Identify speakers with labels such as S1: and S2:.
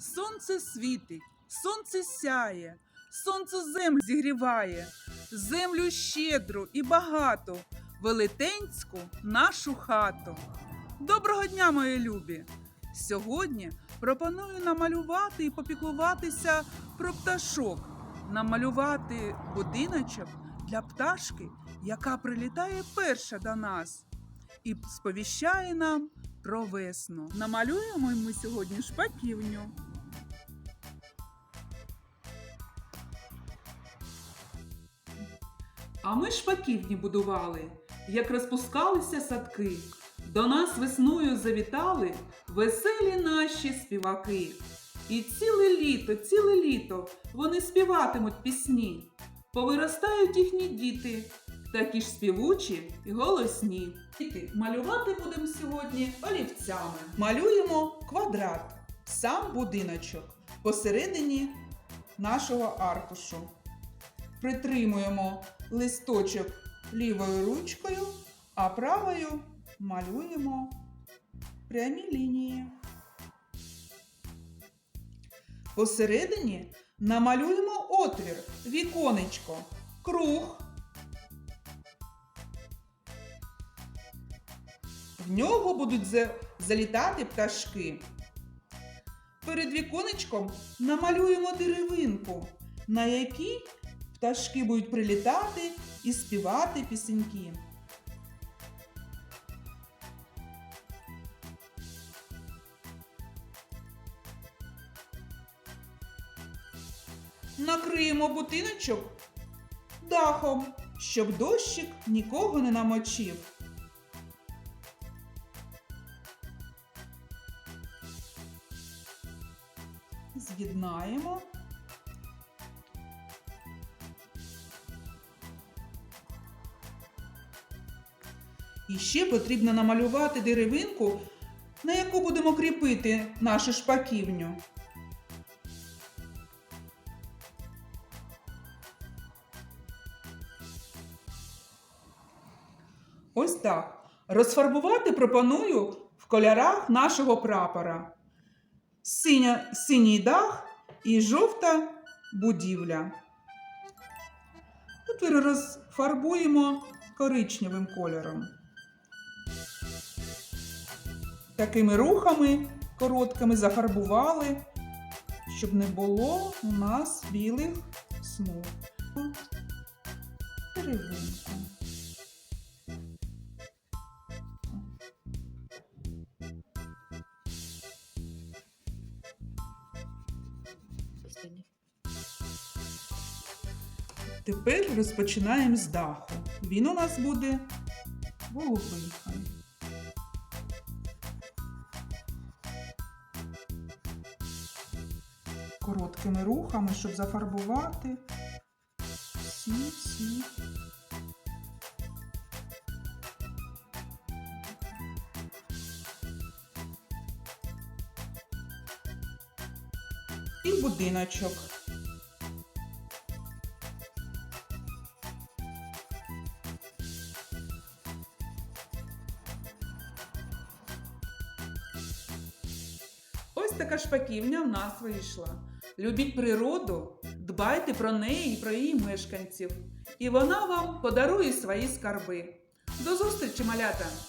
S1: Сонце світить, сонце сяє, сонце землю зігріває, землю щедру і багато, велетенську нашу хату. Доброго дня, мої любі! Сьогодні пропоную намалювати і попіклуватися про пташок, намалювати будиночок для пташки, яка прилітає перша до нас і сповіщає нам про весну. Намалюємо ми сьогодні шпаківню. А ми шпаківні будували, як розпускалися садки. До нас весною завітали веселі наші співаки. І ціле літо, ціле літо вони співатимуть пісні. Повиростають їхні діти, такі ж співучі і голосні. Діти, малювати будемо сьогодні олівцями. Малюємо квадрат, сам будиночок посередині нашого аркушу. Притримуємо листочок лівою ручкою, а правою малюємо прямі лінії. Посередині намалюємо отвір, віконечко, круг. В нього будуть залітати пташки. Перед віконечком намалюємо деревинку, на якій пташки будуть прилітати і співати пісеньки. Накриємо будиночок дахом, щоб дощик нікого не намочив. З'єднаємо. І ще потрібно намалювати деревинку, на яку будемо кріпити нашу шпаківню. Ось так. Розфарбувати пропоную в кольорах нашого прапора. Синя, синій дах і жовта будівля. Отвір розфарбуємо коричневим кольором. Такими рухами короткими зафарбували, щоб не було у нас білих смуг. Деревинку. Тепер розпочинаємо з даху. Він у нас буде голубий. Короткими рухами, щоб зафарбувати всі всі. І будиночок. Ось така шпаківня в нас вийшла. Любіть природу, дбайте про неї і про її мешканців. І вона вам подарує свої скарби. До зустрічі, малята!